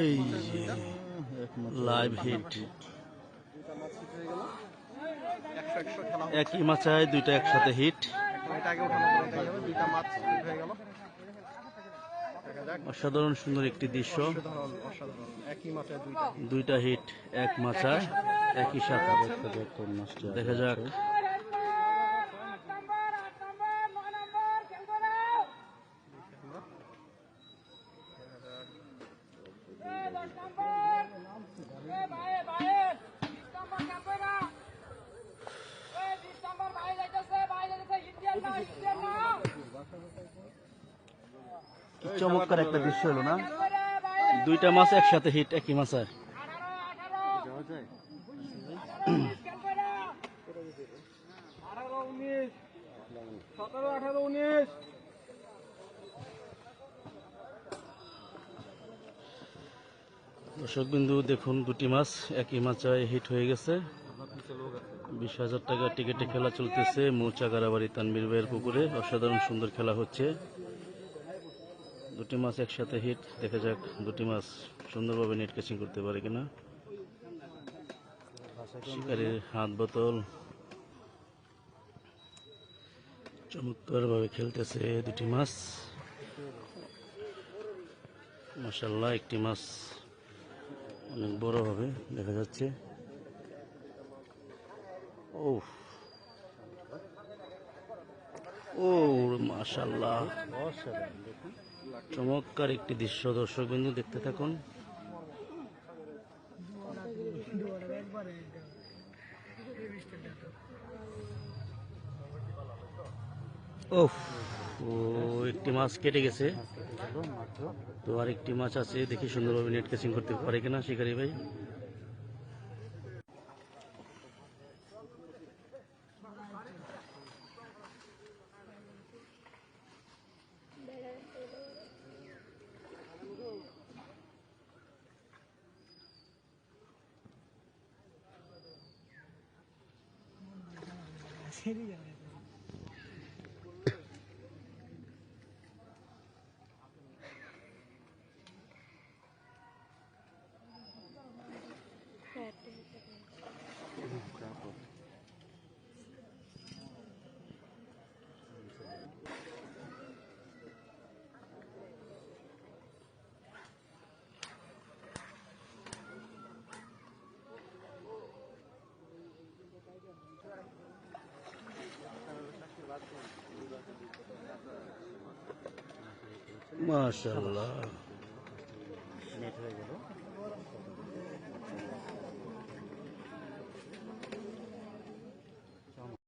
এই যে live hit. একই মাচায় দুইটা একসাথে হিট অসাধারণ সুন্দর একটি দৃশ্য। দুইটা হিট এক মাচায় একই সাথে। দেখা যাক। কি চমৎকার একটা দৃশ্য হলো না? দুইটা মাছ একসাথে হিট একই মাচায় সতেরো আঠারো উনিশ। দর্শক বিন্দু, দেখুন, দুটি মাছ, একই মাচায় হিট হয়ে গেছে। বিশ হাজার টাকা টিকিটে খেলা চলতেছে মৌচা গারাবাড়ি তানবীর ভাইয়ের পুকুরে। অসাধারণ সুন্দর খেলা হচ্ছে। দুটি মাছ একসাথে হিট দেখা যাক দুটি মাছ সুন্দরভাবে নেট ক্যাচিং করতে পারে কিনা। শিকারির হাত বোতল চমৎকারভাবে খেলতেছে দুটি মাছ। মাসাল্লাহ একটি মাছ অনেক বড় হবে, দেখা যাচ্ছে। ও ও মাশাল্লাহ চমৎকার একটি দৃশ্য দর্শক বিন্দু দেখতে থাকুন। ও, একটি মাছ কেটে গেছে। তো আরেকটি মাছ আছে দেখি সুন্দরভাবে নেট ক্যাচিং করতে পারে কিনা শিকারি ভাই। মাশাল্লাহ